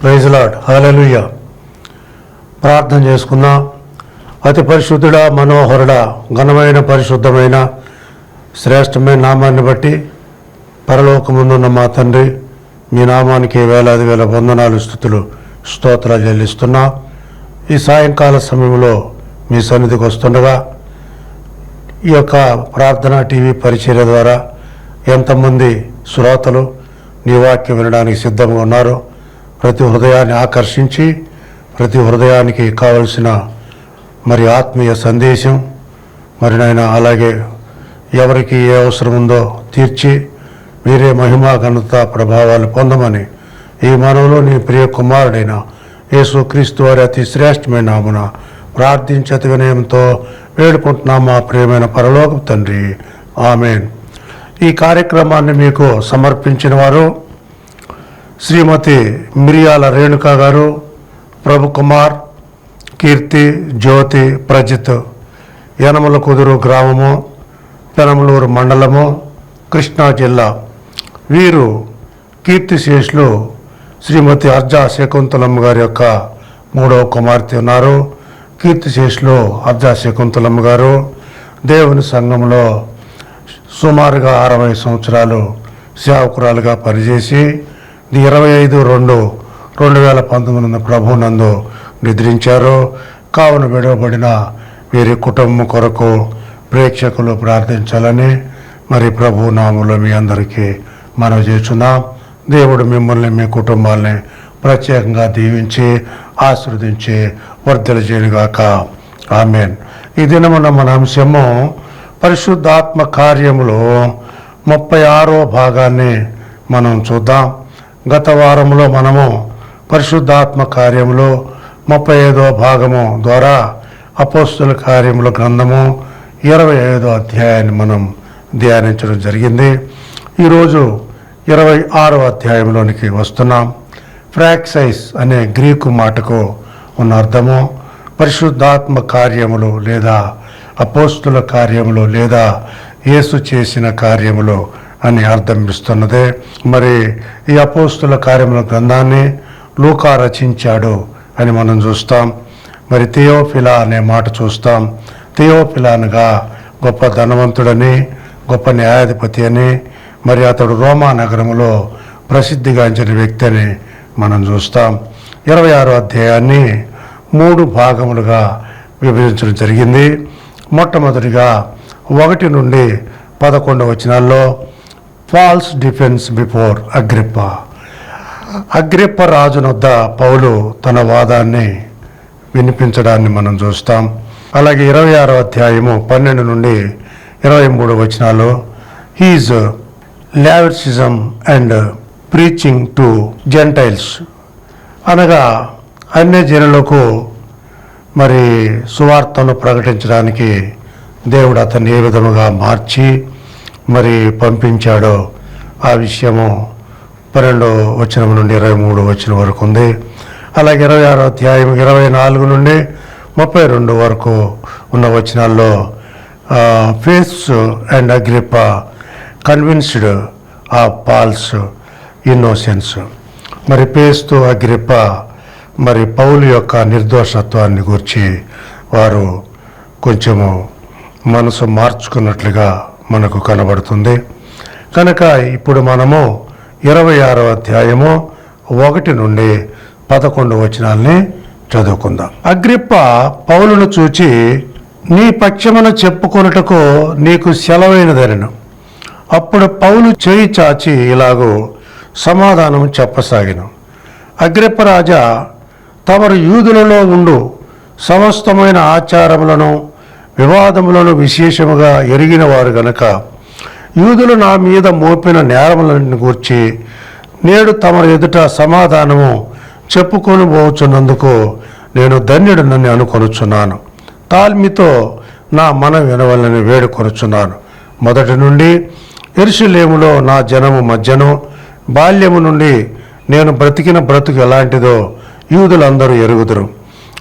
Praise lord hallelujah ప్రార్థన చేసుకుందాం. అతి పరిశుద్ధుడా మనోహరుడా ఘనమైన పరిశుద్ధమైన శ్రేష్టమైన నామాన్ని బట్టి పరలోకముందున్న మా తండ్రి మీ నామానికి వేలాది వేల వందనాలు స్థుతులు స్తోత్రాలు చెల్లిస్తున్నా. ఈ సాయంకాల సమయంలో మీ సన్నిధికి వస్తుండగా ఈ యొక్క ప్రార్థన టీవీ పరిచర్య ద్వారా ఎంతమంది శ్రోతలు నీ వాక్యం వినడానికి సిద్ధంగా ఉన్నారో ప్రతి హృదయాన్ని ఆకర్షించి ప్రతి హృదయానికి కావలసిన మరి ఆత్మీయ సందేశం మరి నాయన అలాగే ఎవరికి ఏ అవసరం ఉందో తీర్చి మీరే మహిమా ఘనత ప్రభావాలు పొందమని ఈ మనవులో నీ ప్రియ కుమారుడైన యేసుక్రీస్తు వారి అతి శ్రేష్టమైన నామున ప్రార్థించతి వినయంతో వేడుకుంటున్నాం మా ప్రియమైన పరలోక తండ్రి. ఆమెన్. ఈ కార్యక్రమాన్ని మీకు సమర్పించిన వారు శ్రీమతి మిరియాల రేణుక గారు ప్రభు కుమార్ కీర్తి జ్యోతి ప్రజిత్ యనమల కుదురు గ్రామము పెనమలూరు మండలము కృష్ణా జిల్లా. వీరు కీర్తిశేషులు శ్రీమతి అర్జా శకుంతలమ్మ గారి యొక్క మూడవ కుమార్తె ఉన్నారు. కీర్తిశేషులు అర్జా శకుంతలమ్మ గారు దేవుని సంఘంలో సుమారుగా అరవై సంవత్సరాలు సేవకురాలుగా పనిచేసి ఇది ఇరవై ఐదు రెండు రెండు వేల పంతొమ్మిది ప్రభు నందు నిద్రించారు. కావున విడవబడిన వీరి కుటుంబం కొరకు ప్రేక్షకులు ప్రార్థించాలని మరి ప్రభు నామంలో మీ అందరికీ మనవి చేస్తున్నాం. దేవుడు మిమ్మల్ని మీ కుటుంబాల్ని ప్రత్యేకంగా దీవించి ఆశీర్వదించి వర్ధలు చేయనుగాక. ఆమెన్. ఈ దినమున మన అంశము పరిశుద్ధాత్మ కార్యములో ముప్పై ఆరో భాగాన్ని మనం చూద్దాం. గత వారంలో మనము పరిశుద్ధాత్మ కార్యములో ముప్పై ఐదో భాగము ద్వారా అపోస్తుల కార్యముల గ్రంథము ఇరవై ఐదో అధ్యాయాన్ని మనం ధ్యానించడం జరిగింది. ఈరోజు ఇరవై ఆరో అధ్యాయంలోనికి వస్తున్నాం. ఫ్రాక్సైస్ అనే గ్రీకు మాటకు ఉన్న అర్థము పరిశుద్ధాత్మ కార్యములు లేదా అపోస్తుల కార్యములు లేదా యేసు చేసిన కార్యములు అని అర్థం ఇస్తున్నదే మరి ఈ అపోస్తుల కార్యముల గ్రంథాన్ని లూకా రచించాడు అని మనం చూస్తాం. మరి థియోఫిలా అనే మాట చూస్తాం. థియోఫిలా అనగా గొప్ప ధనవంతుడని గొప్ప న్యాయాధిపతి అని మరి అతడు రోమా నగరంలో ప్రసిద్ధిగాంచిన వ్యక్తి అని మనం చూస్తాం. ఇరవై ఆరో అధ్యాయాన్ని మూడు భాగములుగా విభజించడం జరిగింది. మొట్టమొదటిగా ఒకటి నుండి పదకొండు వచనాల్లో Paul's defence before Agrippa. Agrippa రాజునొద్ద పౌలు తన వాదాన్ని వినిపించడాన్ని మనం చూస్తాం. అలాగే ఇరవై ఆరో అధ్యాయము పన్నెండు నుండి ఇరవై మూడు వచనాలు హీజ్ లావిసిజం అండ్ ప్రీచింగ్ టు జెంటైల్స్ అనగా అన్య జనులకు మరి సువార్తను ప్రకటించడానికి దేవుడు అతన్ని ఏ విధముగా మార్చి మరి పంపించాడో ఆ విషయము పన్నెండో వచనం నుండి ఇరవై మూడు వచ్చిన వరకు ఉంది. అలాగే ఇరవై ఆరో అధ్యాయం ఇరవై నాలుగు నుండి ముప్పై రెండు వరకు ఉన్న వచనాల్లో Festus and Agrippa convinced of Paul's innocence. మరి పేస్తు అగ్రిప్ప మరి పౌలు యొక్క నిర్దోషత్వాన్ని గురించి వారు కొంచెము మనసు మార్చుకున్నట్లుగా మనకు కనబడుతుంది. కనుక ఇప్పుడు మనము ఇరవై ఆరో అధ్యాయము ఒకటి నుండి పదకొండు వచనాల్ని చదువుకుందాం. అగ్రిప్ప పౌలును చూచి నీ పక్షమున చెప్పుకొనుటకు నీకు సెలవైనదనను అప్పుడు పౌలు చేయి చాచి ఇలాగూ సమాధానం చెప్పసాగిన. అగ్రిప్పరాజా తమరు యూదులలో ఉండు సమస్తమైన ఆచారములను వివాదములను విశేషముగా ఎరిగిన వారు గనక యూదులు నా మీద మోపిన నేరములను గూర్చి నేడు తమ ఎదుట సమాధానము చెప్పుకొని పోవచ్చున్నందుకు నేను ధన్యుడినని అనుకొనుచున్నాను. తాల్మితో నా మనం వినవలని వేడుకొనుచున్నాను. మొదటి నుండి ఎరుషులేములో నా జనము మధ్యను బాల్యము నుండి నేను బ్రతికిన బ్రతుకు ఎలాంటిదో యూదులందరూ ఎరుగుదురు.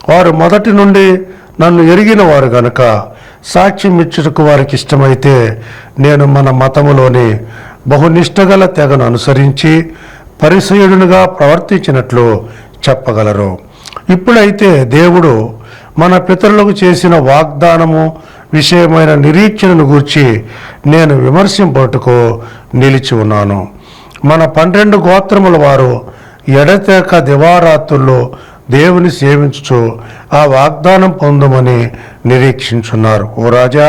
వారు మొదటి నుండి నన్ను ఎరిగిన వారు గనుక సాక్ష్యం ఇచ్చుటకు వారికి ఇష్టమైతే నేను మన మతములోని బహునిష్టగల తెగను అనుసరించి పరిసయుడునుగా ప్రవర్తించినట్లు చెప్పగలరు. ఇప్పుడైతే దేవుడు మన పితరులకు చేసిన వాగ్దానము విషయమైన నిరీక్షణను గూర్చి నేను విమర్శింపటకు నిలిచి ఉన్నాను. మన పన్నెండు గోత్రముల వారు ఎడతేక దివారాత్రుల్లో దేవుని సేవించుచు ఆ వాగ్దానం పొందమని నిరీక్షించున్నారు. ఓ రాజా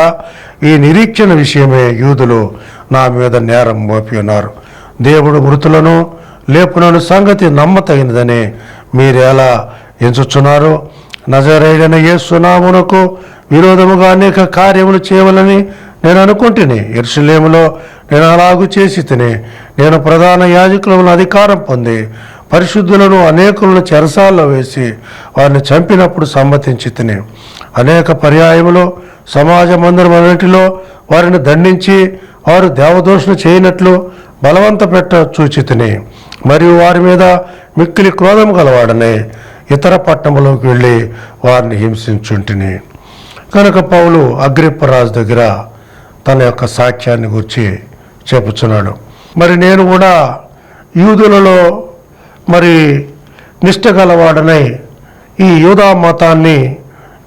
ఈ నిరీక్షణ విషయమే యూదులు నా మీద నేరం మోపి ఉన్నారు. దేవుడు మృతులను లేపునను సంగతి నమ్మతగినదని మీరెలా ఎంచుచున్నారు? నజరేడన యేసునామునకు విరోధముగా అనేక కార్యములు చేయవలని నేను అనుకుంటుని ఎరుసలేములో నేను అలాగు చేసి తిని నేను ప్రధాన యాజకులను అధికారం పొంది పరిశుద్ధులను అనేకులను చెరసాల్లో వేసి వారిని చంపినప్పుడు సమ్మతించి తిని. అనేక పర్యాయములో సమాజ మందిరం అన్నిటిలో వారిని దండించి వారు దేవదోషణ చేయనట్లు బలవంత పెట్ట చూచితిని మరియు వారి మీద మిక్కిలి క్రోధం గలవాడని ఇతర పట్టణంలోకి వెళ్ళి వారిని హింసించుంటిని. కనుక పౌలు అగ్రిప్పరాజు దగ్గర తన యొక్క సాక్ష్యాన్ని గురించి చెప్పుచున్నాడు. మరి నేను కూడా యూదులలో మరి నిష్ట గలవాడనై ఈ యూదా మతాన్ని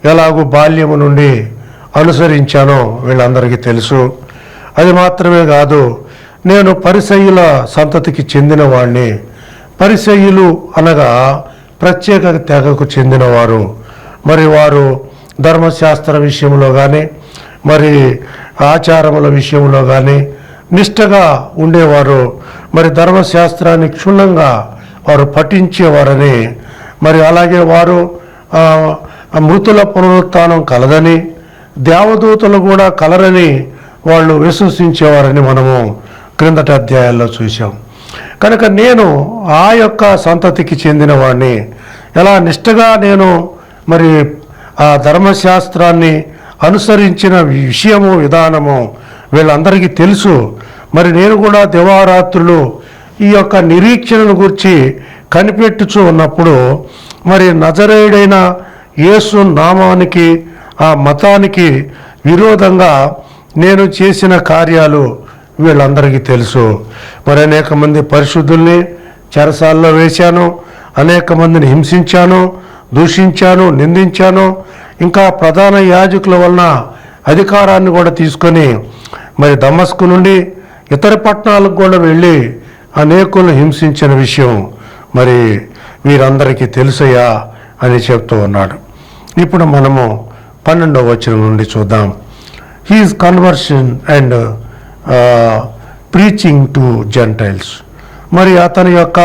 ఎలాగూ బాల్యము నుండి అనుసరించానో వీళ్ళందరికీ తెలుసు. అది మాత్రమే కాదు నేను పరిసయ్యుల సంతతికి చెందినవాడిని పరిసయ్యులు అనగా ప్రత్యేక తెగకు చెందినవారు. మరి వారు ధర్మశాస్త్ర విషయంలో కానీ మరి ఆచారముల విషయంలో కానీ నిష్టగా ఉండేవారు. మరి ధర్మశాస్త్రాన్ని క్షుణ్ణంగా వారు పఠించేవారని మరి అలాగే వారు మృతుల పునరుత్థానం కలదని దేవదూతలు కూడా కలరని వాళ్ళు విశ్వసించేవారని మనము క్రిందటి అధ్యాయాల్లో చూసాం కనుక నేను ఆ యొక్క సంతతికి చెందిన వాడిని ఎలా నిష్టగా నేను మరి ఆ ధర్మశాస్త్రాన్ని అనుసరించిన విషయము విధానము వీళ్ళందరికీ తెలుసు. మరి నేను కూడా దివారాత్రులు ఈ యొక్క నిరీక్షణను గురించి కనిపెట్టుచూ ఉన్నప్పుడు మరి నజరేయుడైన యేసు నామానికి ఆ మతానికి విరోధంగా నేను చేసిన కార్యాలు వీళ్ళందరికీ తెలుసు. మరి అనేక మంది పరిశుద్ధుల్ని చెరసాల్లో వేశాను అనేక మందిని హింసించాను దూషించాను నిందించాను ఇంకా ప్రధాన యాజకుల వలన అధికారాన్ని కూడా తీసుకొని మరి దమస్కు నుండి ఇతర పట్టణాలకు కూడా వెళ్ళి అనేకులను హింసించిన విషయం మరి వీరందరికీ తెలుసయా అని చెప్తూ ఉన్నాడు. ఇప్పుడు మనము పన్నెండవ వచనం నుండి చూద్దాం. His conversion and preaching to gentiles మరి అతని యొక్క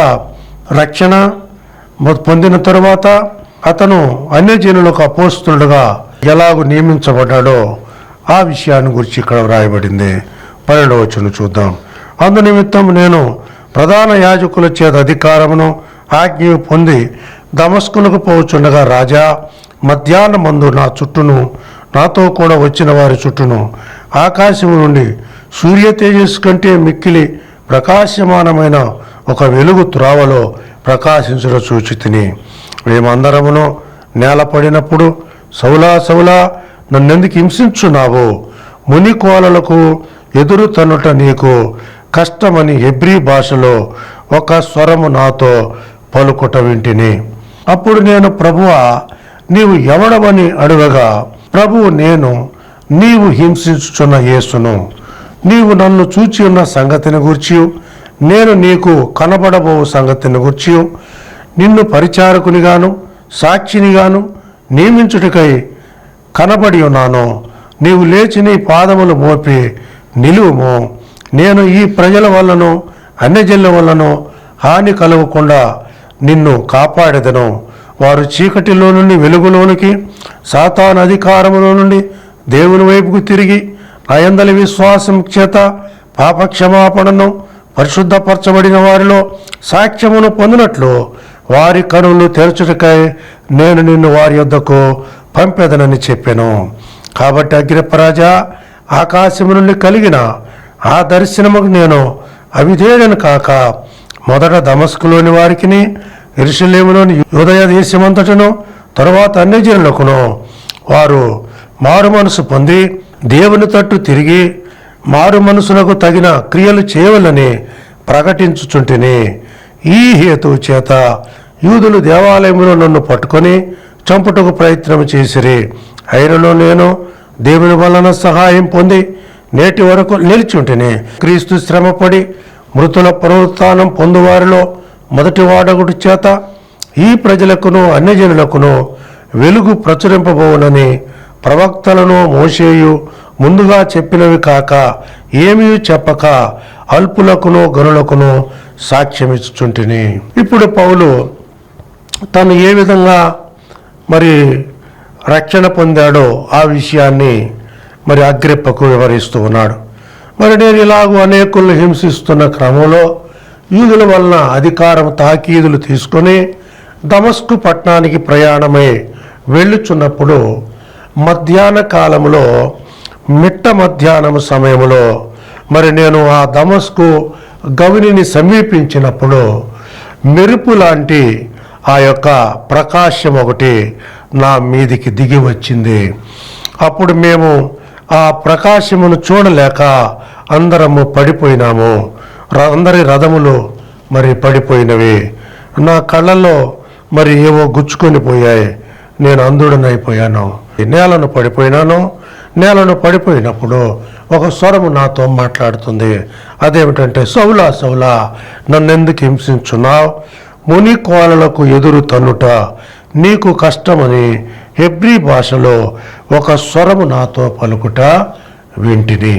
రక్షణ పొందిన తరువాత అతను అన్యజనులకు అపోస్తుడుగా ఎలాగూ నియమించబడ్డాడో ఆ విషయాన్ని గురించి ఇక్కడ వ్రాయబడింది. పన్నెండవ వచనం చూద్దాం. అందు నిమిత్తం నేను ప్రధాన యాజకుల చేత అధికారమును ఆజ్ఞ పొంది దమస్కునకు పోచుండగా రాజా మధ్యాహ్నం మందు నా చుట్టూను నాతో కూడా వచ్చిన వారి చుట్టూను ఆకాశం నుండి సూర్య తేజస్సు కంటే మిక్కిలి ప్రకాశమానమైన ఒక వెలుగు త్రావలో ప్రకాశించడం చూచి తిని. మేమందరమును నేలపడినప్పుడు సౌలా సౌలా నన్నెందుకు హింసించున్నావు? ముని కోలలకు ఎదురు తన్నుట నీకు కష్టమని హెబ్రీ భాషలో ఒక స్వరము నాతో పలుకుట వింటిని. అప్పుడు నేను ప్రభువా నీవు ఎవడవని అడుగగా ప్రభువు నేను నీవు హింసించుచున్న యేసును. నీవు నన్ను చూచి ఉన్న సంగతిని గూర్చి నేను నీకు కనబడబో సంగతిని గూర్చి నిన్ను పరిచారకునిగాను సాక్షినిగాను నియమించుటకై కనబడి ఉన్నాను. నీవు లేచి నీ పాదములు మోపి నిలువుము. నేను ఈ ప్రజల వల్లను అన్యజనుల వల్లనో హాని కలగకుండా నిన్ను కాపాడెదను. వారు చీకటిలో నుండి వెలుగులోనికి సాతాన్ అధికారములో నుండి దేవుని వైపుకు తిరిగి అయందలి విశ్వాసం చేత పాపక్షమాపణను పరిశుద్ధపరచబడిన వారిలో సాక్ష్యమును పొందినట్లు వారి కనులు తెరచుటకై నేను నిన్ను వారి యొద్దకు పంపెదనని చెప్పాను. కాబట్టి అగ్రిపరాజా ఆకాశము నుండి కలిగిన ఆ దర్శనముకు నేను అవిధేయుడను కాక మొదట దమస్కులోని వారికిని ఎరుసలేములోని యోదయ దేశమంతటను తరువాత అన్ని జనులకును వారు మారు మనసు పొంది దేవుని తట్టు తిరిగి మారు మనసులకు తగిన క్రియలు చేయవలని ప్రకటించుచుంటిని. ఈ హేతువు చేత యూదులు దేవాలయంలో నన్ను పట్టుకొని చంపుటకు ప్రయత్నం చేసిరి. అయినను నేను దేవుని వలన సహాయం పొంది నేటి వరకు నిలిచుంటిని క్రీస్తు శ్రమపడి మృతుల పునరుత్నం పొందువారిలో మొదటి వాడగుడి చేత ఈ ప్రజలకును అన్యజనులకును వెలుగు ప్రచురింపబోనని ప్రవక్తలను మోసేయు ముందుగా చెప్పినవి కాక ఏమీ చెప్పక అల్పులకును గనులకును సాక్ష్యమిచ్చుచుంటిని. ఇప్పుడు పౌలు తను ఏ విధంగా మరి రక్షణ పొందాడో ఆ విషయాన్ని మరి అగ్రిప్పకు వివరిస్తూ ఉన్నాడు. మరి నేను ఇలాగూ అనేకులను హింసిస్తున్న క్రమంలో యూదుల వలన అధికారం తాకీదులు తీసుకొని దమస్కు పట్టణానికి ప్రయాణమై వెళ్ళుచున్నప్పుడు మధ్యాహ్న కాలంలో మిట్ట మధ్యాహ్నం సమయంలో మరి నేను ఆ దమస్కు గవినిని సమీపించినప్పుడు మెరుపు లాంటి ఆ యొక్క ప్రకాశం ఒకటి నా మీదికి దిగి వచ్చింది. అప్పుడు మేము ఆ ప్రకాశమును చూడలేక అందరము పడిపోయినాము. ర- అందరి రథములు మరి పడిపోయినవి. నా కళ్ళల్లో మరి ఏవో గుచ్చుకొని పోయాయి. నేను అందుడనైపోయాను నేలను పడిపోయినాను. నేలను పడిపోయినప్పుడు ఒక స్వరము నాతో మాట్లాడుతుంది. అదేమిటంటే సౌలా సౌలా నన్నెందుకు హింసించున్నావు? ముని కోలలకు ఎదురు తన్నుట నీకు కష్టమని హెబ్రీ భాషలో ఒక స్వరము నాతో పలుకుట వింటిని.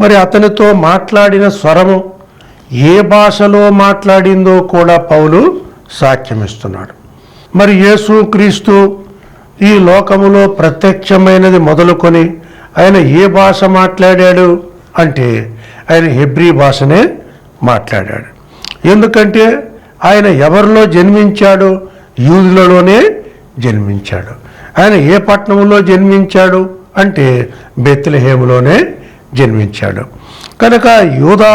మరి అతనితో మాట్లాడిన స్వరము ఏ భాషలో మాట్లాడిందో కూడా పౌలు సాక్ష్యమిస్తున్నాడు. మరి యేసు క్రీస్తు ఈ లోకములో ప్రత్యక్షమైనది మొదలుకొని ఆయన ఏ భాష మాట్లాడాడు అంటే ఆయన హెబ్రీ భాషనే మాట్లాడాడు. ఎందుకంటే ఆయన ఎవరిలో జన్మించాడు యూదులలోనే జన్మించాడు. ఆయన ఏ పట్టణంలో జన్మించాడు అంటే బెత్లహేములోనే జన్మించాడు. కనుక యూదా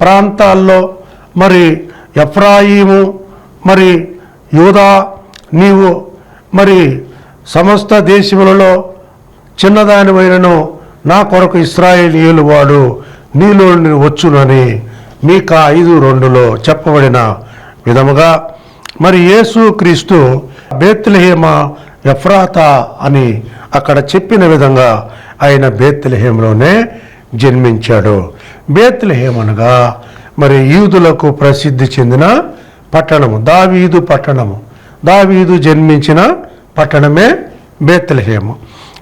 ప్రాంతాల్లో మరి ఎఫ్రాయిము మరి యూదా నీవు మరి సమస్త దేశములలో చిన్నదానివైనను నా కొరకు ఇస్రాయేలీయులు వాడు నీలో వచ్చునని మీక ఐదు రెండులో చెప్పబడిన విధముగా మరి యేసు క్రీస్తు బేత్లహేమ ఎఫ్రాత అని అక్కడ చెప్పిన విధంగా ఆయన బేత్లహేమ్లోనే జన్మించాడు. బేత్లహేమ్ అనగా మరి యూదులకు ప్రసిద్ధి చెందిన పట్టణము దావీదు పట్టణము. దావీదు జన్మించిన పట్టణమే బేత్లహేము.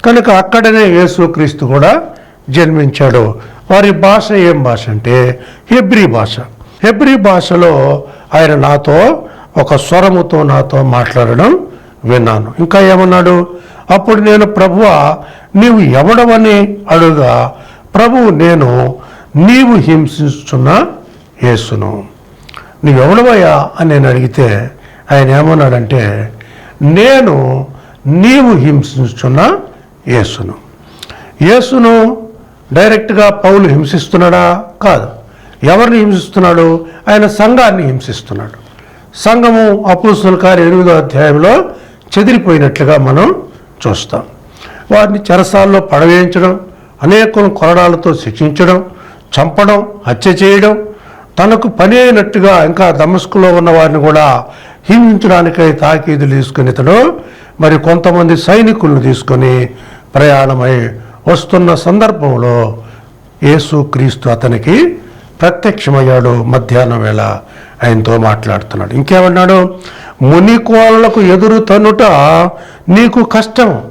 కనుక అక్కడనే యేసుక్రీస్తు కూడా జన్మించాడు. వారి భాష ఏం భాష అంటే హెబ్రీ భాష. హెబ్రీ భాషలో ఆయన నాతో ఒక స్వరముతో నాతో మాట్లాడడం విన్నాను. ఇంకా ఏమన్నాడు? అప్పుడు నేను ప్రభువ నీవు ఎవడవని అడుగా ప్రభువు నేను నీవు హింసిస్తున్న యేసును. నీవెవడవయ్యా అని నేను అడిగితే ఆయన ఏమన్నాడంటే నేను నీవు హింసిస్తున్న యేసును. యేసును డైరెక్ట్గా పౌలు హింసిస్తున్నాడా? కాదు. ఎవరిని హింసిస్తున్నాడు? ఆయన సంఘాన్ని హింసిస్తున్నాడు. సంఘము అపోస్తుల కార్య ఎనిమిదో అధ్యాయంలో చెదిరిపోయినట్లుగా మనం చూస్తాం. వారిని చెరసాల్లో పడవేయించడం అనేకం కొరడాలతో శిక్షించడం చంపడం హత్య చేయడం తనకు పని అయినట్టుగా ఇంకా దమస్కులో ఉన్న వారిని కూడా హింసించడానికై తాకీదులు తీసుకుని ఇతడు మరి కొంతమంది సైనికులను తీసుకొని ప్రయాణమై వస్తున్న సందర్భంలో యేసు క్రీస్తు అతనికి ప్రత్యక్షమయ్యాడు మధ్యాహ్నం వేళ. ఆయనతో మాట్లాడుతున్నాడు. ఇంకేమన్నాడు? మునికోలకు ఎదురు తనుట నీకు కష్టం.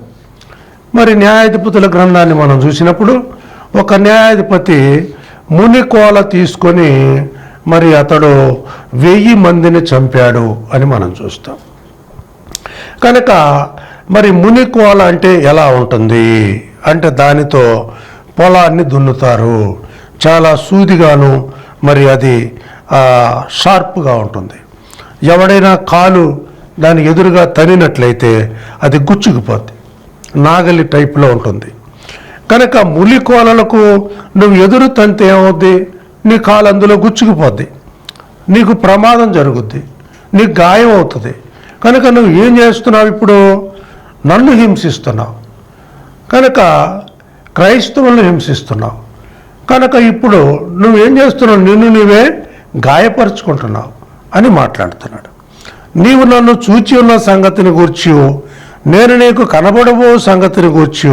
మరి న్యాయాధిపతుల గ్రంథాన్ని మనం చూసినప్పుడు ఒక న్యాయాధిపతి మునికోల తీసుకొని మరి అతడు వెయ్యి మందిని చంపాడు అని మనం చూస్తాం. కనుక మరి మునికోల అంటే ఎలా ఉంటుంది? అంటే దానితో పొలాన్ని దున్నుతారు. చాలా సూదిగాను మరి అది షార్ప్గా ఉంటుంది. ఎవడైనా కాలు దాని ఎదురుగా తనినట్లయితే అది గుచ్చుకుపోద్ది. నాగలి టైప్లో ఉంటుంది. కనుక ములి కోలలకు నువ్వు ఎదురు తంతే ఏమవుద్ది? నీ కాలు అందులో గుచ్చుకుపోద్ది. నీకు ప్రమాదం జరుగుద్ది. నీకు గాయం అవుతుంది. కనుక నువ్వు ఏం చేస్తున్నావు ఇప్పుడు? నన్ను హింసిస్తున్నావు. కనుక క్రైస్తవులను హింసిస్తున్నావు. కనుక ఇప్పుడు నువ్వేం చేస్తున్నావు? నిన్ను నీవే గాయపరుచుకుంటున్నావు అని మాట్లాడుతున్నాడు. నీవు నన్ను చూచి ఉన్న సంగతిని గూర్చి నేను నీకు కనబడబో సంగతిని గూర్చి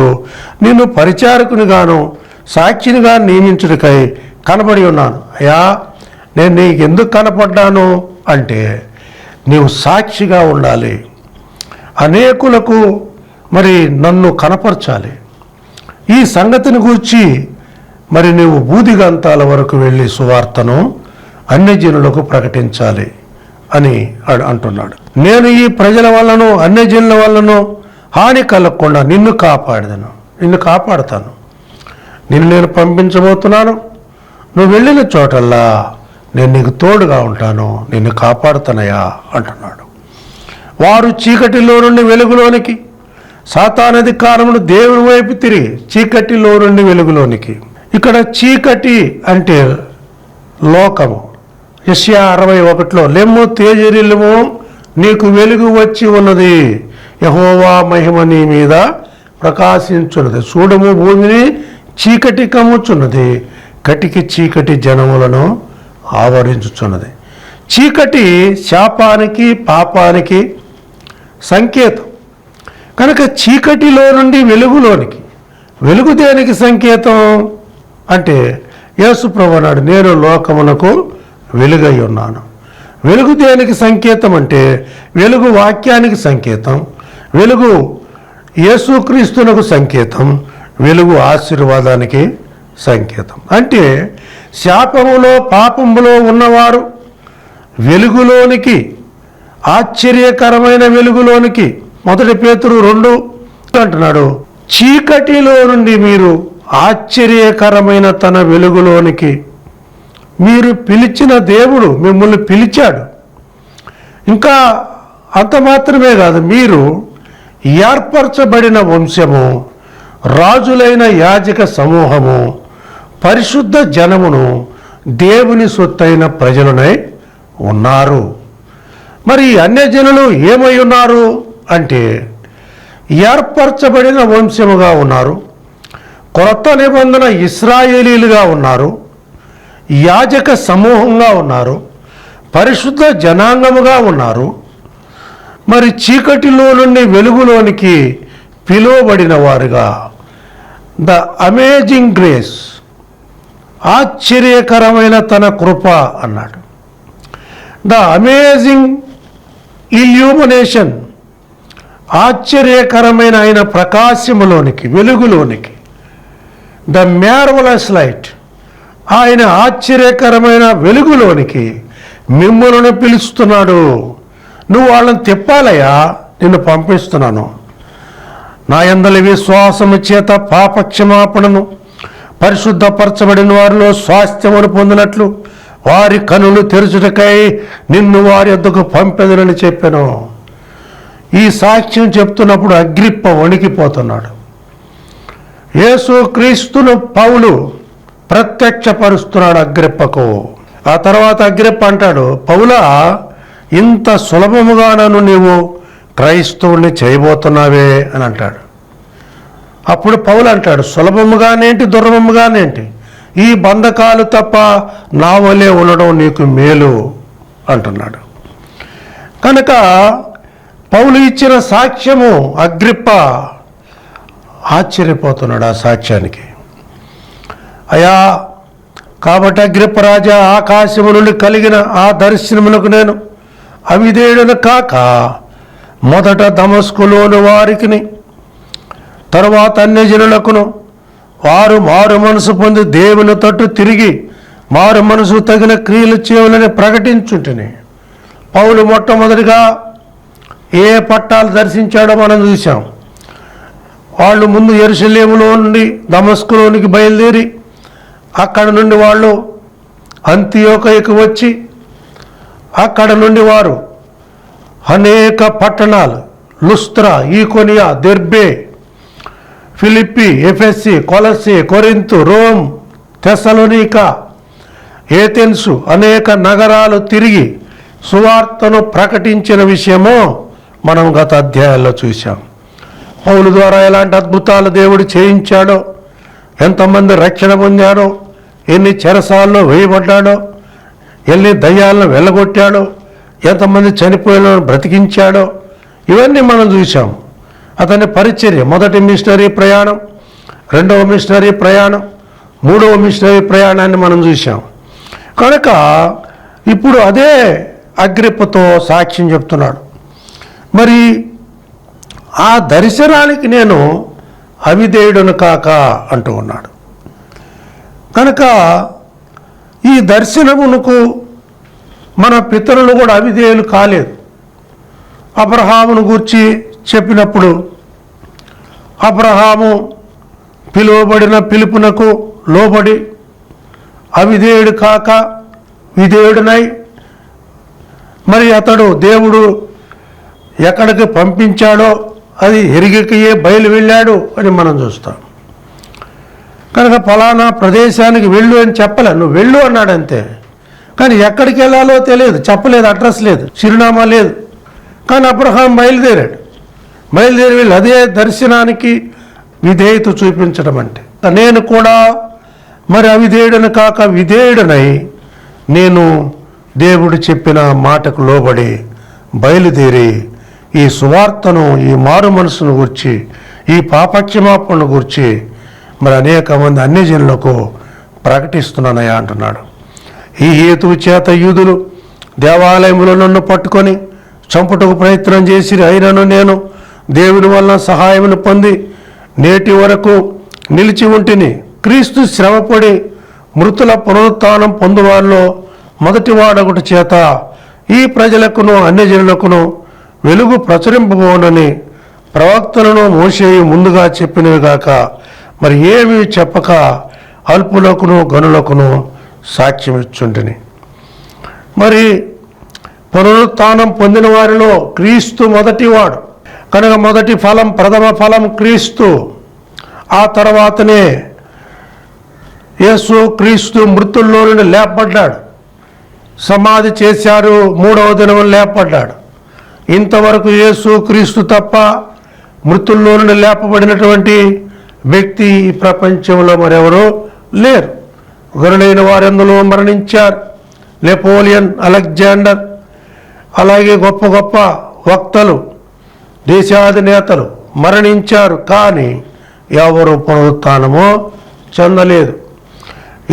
నిన్ను పరిచారకునిగాను సాక్షినిగా నియమించుడికై కనబడి ఉన్నాను. అయ్యా నేను నీకు ఎందుకు కనపడ్డాను అంటే నీవు సాక్షిగా ఉండాలి. అనేకులకు మరి నన్ను కనపరచాలి. ఈ సంగతిని గూర్చి మరి నీవు బూదిగంతాల వరకు వెళ్ళి సువార్తను అన్యజనులకు ప్రకటించాలి అని అడు- అంటున్నాడు. నేను ఈ ప్రజల వల్లను అన్యజనుల వల్లను హాని కలగకుండా నిన్ను కాపాడదను. నిన్ను కాపాడుతాను. నిన్ను నేను పంపించబోతున్నాను. నువ్వు వెళ్ళిన చోటల్లా నేను నీకు తోడుగా ఉంటాను. నిన్ను కాపాడుతానయా అంటున్నాడు. వారు చీకటిలో నుండి వెలుగులోనికి సాతానధికారమును దేవుని వైపు తిరిగి చీకటిలో నుండి వెలుగులోనికి. ఇక్కడ చీకటి అంటే లోకము. యశ్యా అరవై ఒకటిలో లెమ్ము తేజరిల్లుము నీకు వెలుగు వచ్చి ఉన్నది. యహోవా మహిమ నీ మీద ప్రకాశించున్నది. చూడము భూమిని చీకటి కమ్ముచున్నది. కటికి చీకటి జనములను ఆవరించుచున్నది. చీకటి శాపానికి పాపానికి సంకేతం. కనుక చీకటిలో నుండి వెలుగులోనికి వెలుగు దేనికి సంకేతం అంటే యేసుప్రభు నాడు నేను లోకమునకు వెలుగై ఉన్నాను. వెలుగు దేనికి సంకేతం అంటే వెలుగు వాక్యానికి సంకేతం వెలుగు యేసుక్రీస్తునకు సంకేతం వెలుగు ఆశీర్వాదానికి సంకేతం. అంటే శాపములో పాపములో ఉన్నవారు వెలుగులోనికి ఆశ్చర్యకరమైన వెలుగులోనికి మొదటి పేతురు రెండు అంటున్నాడు చీకటిలో నుండి మీరు ఆశ్చర్యకరమైన తన వెలుగులోనికి మీరు పిలిచిన దేవుడు మిమ్మల్ని పిలిచాడు. ఇంకా అంత మాత్రమే కాదు మీరు ఏర్పరచబడిన వంశము రాజులైన యాజక సమూహము పరిశుద్ధ జనమును దేవుని సొత్తైన ప్రజలనై ఉన్నారు. మరి అన్యజనులు ఏమై ఉన్నారు అంటే ఏర్పరచబడిన వంశముగా ఉన్నారు కొత్త నిబంధన ఇస్రాయేలీలుగా ఉన్నారు యాజక సమూహంగా ఉన్నారు పరిశుద్ధ జనాంగముగా ఉన్నారు. మరి చీకటిలో నుండి వెలుగులోనికి పిలువబడిన వారుగా. ద అమేజింగ్ గ్రేస్ ఆశ్చర్యకరమైన తన కృప అన్నాడు. ద అమేజింగ్ ఇల్యూమినేషన్ ఆశ్చర్యకరమైన ఆయన ప్రకాశములోనికి వెలుగులోనికి. ద మ్యార్వలస్ లైట్ ఆయన ఆశ్చర్యకరమైన వెలుగులోనికి మిమ్మల్ని పిలుస్తున్నాడు. నువ్వు వాళ్ళని తిప్పాలయ్యా నిన్ను పంపిస్తున్నాను. నా ఎందలి విశ్వాసము చేత పాపక్షమాపణను పరిశుద్ధపరచబడిన వారిలో స్వాస్థ్యమును పొందినట్లు వారి కనులు తెరుచుటకై నిన్ను వారి వద్దకు పంపెదనని చెప్పాను. ఈ సాక్ష్యం చెప్తున్నప్పుడు అగ్రిప్ప వణికిపోతున్నాడు. యేసు క్రీస్తును పౌలు ప్రత్యక్షపరుస్తున్నాడు అగ్రిప్పకు. ఆ తర్వాత అగ్రిప్ప అంటాడు పౌల ఇంత సులభముగా నన్ను నీవు క్రైస్తవుణ్ణి చేయబోతున్నావే అని అంటాడు. అప్పుడు పౌలు అంటాడు సులభముగానేంటి దుర్లభముగానేంటి ఈ బంధకాలు తప్ప నా వలే ఉండడం నీకు మేలు అంటున్నాడు. కనుక పౌలు ఇచ్చిన సాక్ష్యము అగ్రిప్ప ఆశ్చర్యపోతున్నాడు ఆ సాక్ష్యానికి. అయా కాబట్టి అగ్రిపరాజా ఆకాశము నుండి కలిగిన ఆ దర్శనములకు నేను అవిధేయుడను కాక మొదట దమస్కులోని వారికిని తరువాత అన్యజనులకును వారు మారు మనసు పొంది దేవుని తట్టు తిరిగి మారు మనసు తగిన క్రియలు చేయవలని ప్రకటించుంటుని పౌలు మొట్టమొదటిగా ఏ పట్టాలు దర్శించాడో మనం చూసాం వాళ్ళు ముందు ఎరుసలేములో నుండి దమస్కులోనికి బయలుదేరి అక్కడ నుండి వాళ్ళు అంత్యోకయకు వచ్చి అక్కడ నుండి వారు అనేక పట్టణాలు లుస్త్రా ఈకొనియా దెర్బే ఫిలిప్పి ఎఫెస్సి కొలసి కొరింతు రోమ్ తెసలోనికా ఏథెన్సు అనేక నగరాలు తిరిగి సువార్తను ప్రకటించిన విషయము మనం గత అధ్యాయాల్లో చూశాం. పౌలు ద్వారా ఎలాంటి అద్భుతాలు దేవుడు చేయించాడో ఎంతమంది రక్షణ పొందాడో ఎన్ని చెరసాల్లో వేయబడ్డాడో ఎన్ని దయ్యాలను వెళ్ళగొట్టాడో ఎంతమంది చనిపోయిన బ్రతికించాడో ఇవన్నీ మనం చూసాం అతని పరిచర్య మొదటి మిషనరీ ప్రయాణం రెండవ మిషనరీ ప్రయాణం మూడవ మిషనరీ ప్రయాణాన్ని మనం చూసాం కనుక ఇప్పుడు అదే అగ్రిప్పతో సాక్ష్యం చెప్తున్నాడు. మరి ఆ దర్శనానికి నేను అవిధేయుడును కాక అంటూ ఉన్నాడు. కనుక ఈ దర్శనమునకు మన పితరులు కూడా అవిధేయులు కాలేదు. అబ్రహామును గూర్చి చెప్పినప్పుడు అబ్రహాము పిలువబడిన పిలుపునకు లోబడి అవిధేయుడు కాక విధేయుడునై మరి అతడు దేవుడు ఎక్కడికి పంపించాడో అది ఎరిగికయే బయలు వెళ్ళాడు అని మనం చూస్తాం. కనుక ఫలానా ప్రదేశానికి వెళ్ళు అని చెప్పలే. నువ్వు వెళ్ళు అన్నాడు అంతే కానీ ఎక్కడికి వెళ్ళాలో తెలియదు. చెప్పలేదు అడ్రస్ లేదు చిరునామా లేదు. కానీ అబ్రహాం బయలుదేరాడు. బయలుదేరి వెళ్ళి అదే దర్శనానికి విధేయత చూపించడం అంటే నేను కూడా మరి అవిధేయుడని కాక విధేయుడనై నేను దేవుడు చెప్పిన మాటకు లోబడి బయలుదేరి ఈ సువార్తను ఈ మారు మనసును గురించి ఈ పాపక్షమాపణను గురించి మరి అనేక మంది అన్యజనులకు ప్రకటిస్తున్నానయా అంటున్నాడు. ఈ హేతువు చేత యూదులు దేవాలయంలో నన్ను పట్టుకొని చంపుటకు ప్రయత్నం చేసి అయినను నేను దేవుని వలన సహాయమును పొంది నేటి వరకు నిలిచి ఉంటిని. క్రీస్తు శ్రమపడి మృతుల పునరుత్నం పొందువారిలో మొదటి వాడొకటి చేత ఈ ప్రజలకును అన్యజనులకును వెలుగు ప్రచురింపబోనని ప్రవక్తలను మోసేయి ముందుగా చెప్పినవిగాక మరి ఏమీ చెప్పక అల్పులకును గనులకును సాక్ష్యం ఇచ్చుంటిని మరి పునరుత్నం పొందిన వారిలో క్రీస్తు మొదటివాడు. కనుక మొదటి ఫలం ప్రథమ ఫలం క్రీస్తు. ఆ తర్వాతనే యేసు క్రీస్తు మృతుల్లో నుండి లేపడ్డాడు సమాధి చేశారు మూడవ దినం లేపడ్డాడు ఇంతవరకు యేసు క్రీస్తు తప్ప మృతుల్లో నుండి లేపబడినటువంటి వ్యక్తి ఈ ప్రపంచంలో మరెవరూ లేరు. గరుడైన వారెందులో మరణించారు? నెపోలియన్ అలెగ్జాండర్ అలాగే గొప్ప గొప్ప వక్తలు దేశాధినేతలు మరణించారు కానీ ఎవరు పునరుత్నమో చెందలేదు.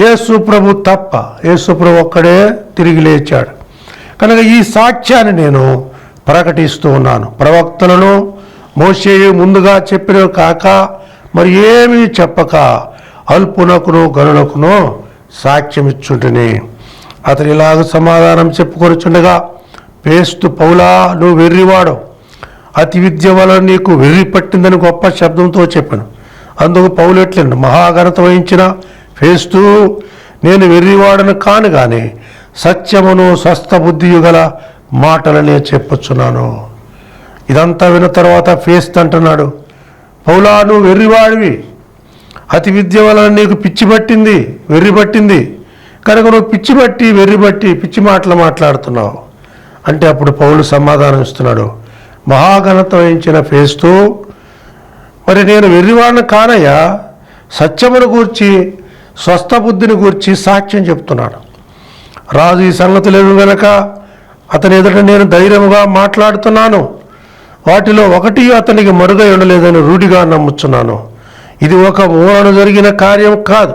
యేసు ప్రభు తప్ప యేసు ప్రభు ఒక్కడే తిరిగి లేచాడు. కనుక ఈ సాక్ష్యాన్ని నేను ప్రకటిస్తూ ఉన్నాను. ప్రవక్తలను మోసేయు ముందుగా చెప్పినవి కాక మరి ఏమీ చెప్పక అల్పునకును గనులకును సాక్ష్యం ఇచ్చుంటుని అతను ఇలాగ సమాధానం చెప్పుకొనిచుండగా పేస్తు పౌలా నువ్వు వెర్రివాడు అతి విద్య వలన నీకు వెర్రి పట్టిందని గొప్ప శబ్దంతో చెప్పాను. అందుకు పౌలెట్లండి మహాఘనత వహించిన ఫేస్తూ నేను వెర్రివాడను కాను కానీ సత్యమును స్వస్థ బుద్ధియుగల మాటలనే చెప్పొచ్చున్నాను. ఇదంతా విన్న తర్వాత ఫేస్త్ అంటున్నాడు. పౌలా నువ్వు వెర్రివాడివి. అతి విద్య వలన నీకు పిచ్చి పట్టింది వెర్రి పట్టింది. కనుక నువ్వు పిచ్చి పట్టి వెర్రి పట్టి పిచ్చి మాటలు మాట్లాడుతున్నావు. అంటే అప్పుడు పౌలు సమాధానం ఇస్తున్నాడు. మహాఘనత వహించిన ఫేస్తూ మరి నేను వెర్రివాడిని కానయ్యా. సత్యమును గూర్చి స్వస్థ బుద్ధిని గూర్చి సాక్ష్యం చెప్తున్నాడు రాజు ఈ సంగతులు ఎరుగు గనక అతని ఎదుట నేను ధైర్యముగా మాట్లాడుతున్నాను. వాటిలో ఒకటి అతనికి మరుగై ఉండలేదని రూఢిగా నమ్ముచున్నాను. ఇది ఒక మూలను జరిగిన కార్యం కాదు.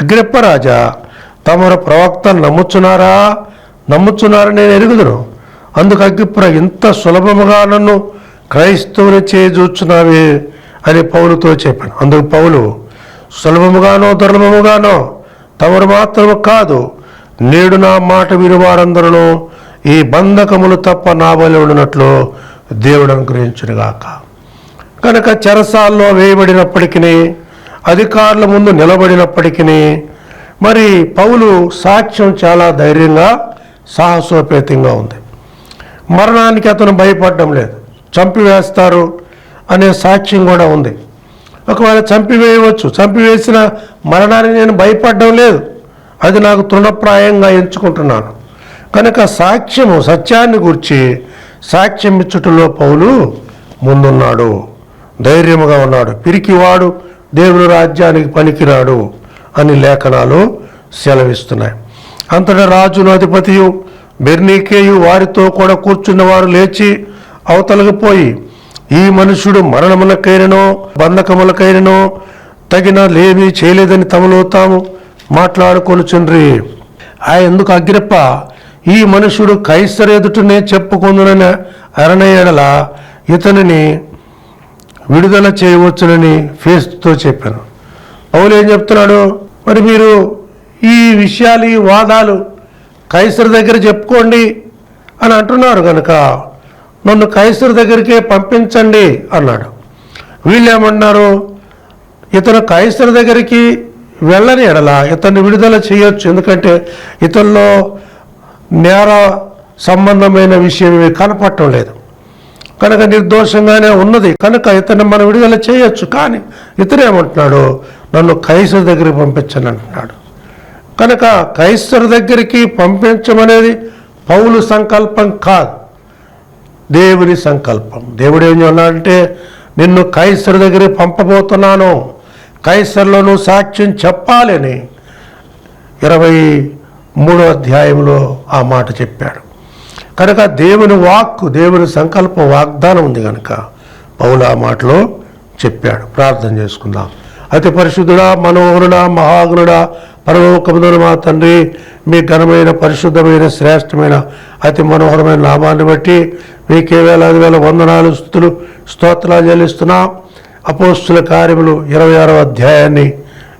అగ్రిప్పరాజా తమరు ప్రవక్త నమ్ముచున్నారా? నమ్ముచున్నారని నేను ఎరుగుదును. అందుకు అగ్గిప్ర ఇంత సులభముగా నన్ను క్రైస్తవుని చేజూచున్నావే అని పౌలుతో చెప్పాను. అందుకు పౌలు సులభముగానో దుర్లభముగానో తమరు మాత్రము కాదు నేడు నా మాట వినువారందరూ ఈ బంధకములు తప్ప నాబలి ఉండినట్లు దేవుడు అనుగ్రహించునుగాక. కనుక చెరసాల్లో వేయబడినప్పటికీ అధికారుల ముందు నిలబడినప్పటికీ మరి పౌలు సాక్ష్యం చాలా ధైర్యంగా సాహసోపేతంగా ఉంది. మరణానికి అతను భయపడడం లేదు. చంపివేస్తారు అనే సాక్ష్యం కూడా ఉంది. ఒకవేళ చంపివేయవచ్చు. చంపివేసిన మరణానికి నేను భయపడడం లేదు. అది నాకు తృణప్రాయంగా ఎంచుకుంటున్నాను. కనుక సాక్ష్యము సత్యాన్ని గూర్చి సాక్ష్యం ఇచ్చుటలో పౌలు ముందున్నాడు. ధైర్యముగా ఉన్నాడు. పిరికివాడు దేవుని రాజ్యానికి పనికిరాడు అని లేఖనాలు సెలవిస్తున్నాయి. అంతటా రాజును అధిపతియు బెర్నీకేయు వారితో కూడా కూర్చున్నవారు లేచి అవతలకు పోయి ఈ మనుషుడు మరణములకైననో బంధకములకైననో తగిన లేమీ చేయలేదని తమలో తాము మాట్లాడుకొనుచుండ్రి. ఆ ఎందుకు అగ్రిప్ప? ఈ మనుషుడు కైసర్ ఎదుటనే చెప్పుకుందునని అరణయడల ఇతనిని విడుదల చేయవచ్చునని ఫేస్తో చెప్పాను. పౌలు ఏం చెప్తున్నాడు? మరి మీరు ఈ విషయాలు ఈ వాదాలు కైసర్ దగ్గర చెప్పుకోండి అని అంటున్నారు కనుక నన్ను కైసర్ దగ్గరికే పంపించండి అన్నాడు. వీళ్ళు ఇతను కైసర్ దగ్గరికి వెళ్ళని ఎడల ఇతన్ని విడుదల చేయొచ్చు. ఎందుకంటే ఇతనిలో నేర సంబంధమైన విషయం ఏమీ కనపడటం లేదు. కనుక నిర్దోషంగానే ఉన్నది. కనుక ఇతను మనం విడుదల చేయొచ్చు. కానీ ఇతనేమంటున్నాడు నన్ను కైసర్ దగ్గరికి పంపించను అంటున్నాడు కనుక కైసర్ దగ్గరికి పంపించమనేది పౌలు సంకల్పం కాదు. దేవుని సంకల్పం. దేవుడు ఏం ఉన్నాడంటే నిన్ను కైసర్ దగ్గరికి పంపబోతున్నాను. కైసర్లో నువ్వు సాక్ష్యం చెప్పాలని. ఇరవై మూడో అధ్యాయంలో ఆ మాట చెప్పాడు. కనుక దేవుని వాక్కు దేవుని సంకల్పం వాగ్దానం ఉంది కనుక పౌలు ఆ మాటలో చెప్పాడు. ప్రార్థన చేసుకుందాం. అతి పరిశుద్ధుడా మనోహరుడా మహాగుణుడా పరలోకమున మా తండ్రి మీ ఘనమైన పరిశుద్ధమైన శ్రేష్టమైన అతి మనోహరమైన నామాన్ని బట్టి మీకే వేలాది వేల వందనాలు స్థుతులు స్తోత్రాలు చెల్లిస్తున్నాం. అపోస్తుల కార్యములు ఇరవై ఆరవ అధ్యాయాన్ని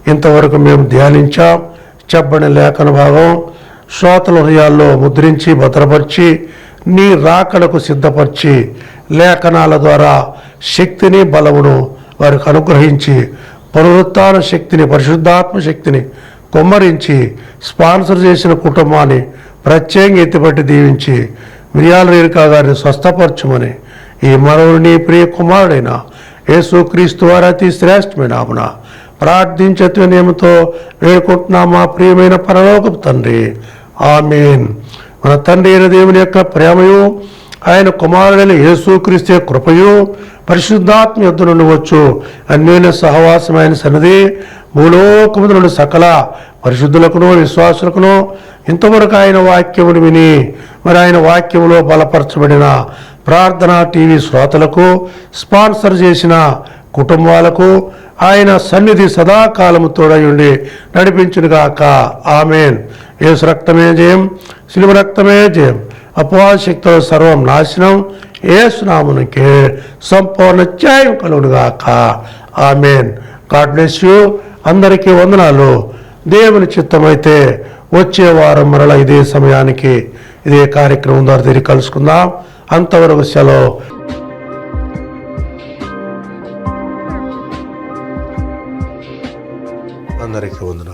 ఇంతవరకు మేము ధ్యానించాం. చెప్పని లేఖన భాగం శ్రోతల హృదయాల్లో ముద్రించి భద్రపరిచి నీ రాకడకు సిద్ధపరిచి లేఖనాల ద్వారా శక్తిని బలమును వారికి అనుగ్రహించి పునరుత్న శక్తిని పరిశుద్ధాత్మ శక్తిని కుమ్మరించి స్పాన్సర్ చేసిన కుటుంబాన్ని ప్రత్యేకంగా ఎత్తిపట్టి దీవించి మిరియాల రేణుకా గారిని స్వస్థపరచమని ఈ మనవుని ప్రియ కుమారుడైన యేసుక్రీస్తు వారి అతి శ్రేష్టమైన నామన ప్రార్థించత్వ నేమతో వేడుకుంటున్నాం మా ప్రియమైన పరలోకపు తండ్రి. ఆమెన్. మన తండ్రి అయిన దేవుని యొక్క ప్రేమయు ఆయన కుమారుడైన యేసుక్రీస్తే కృపయు పరిశుద్ధాత్మ యుద్ధ నుండి వచ్చు. అన్యోన్య సహవాసమైన సన్నది భూలోకముద నుండి సకల పరిశుద్ధులకును విశ్వాసులకును ఇంతవరకు ఆయన వాక్యమును విని మరి ఆయన వాక్యములో బలపరచబడిన ప్రార్థన టీవీ శ్రోతలకు స్పాన్సర్ చేసిన కుటుంబాలకు ఆయన సన్నిధి సదాకాలము తోడయుండి నడిపించునుగాక. ఆమెన్. యేసు రక్తమే జయం శిలువ రక్తమే జయం. అపవాశక్తుల సర్వం నాశనం. ఏసునామునికే సంపూర్ణ త్యాయం కలుగునుగాక. ఆమెన్. God bless you. అందరికీ వందనాలు. దేవుని చిత్తమైతే వచ్చే వారం మరల ఇదే సమయానికి ఇదే కార్యక్రమం ద్వారా తిరిగి కలుసుకుందాం. అంతవరకు సెలవు. అందరికీ వందనాలు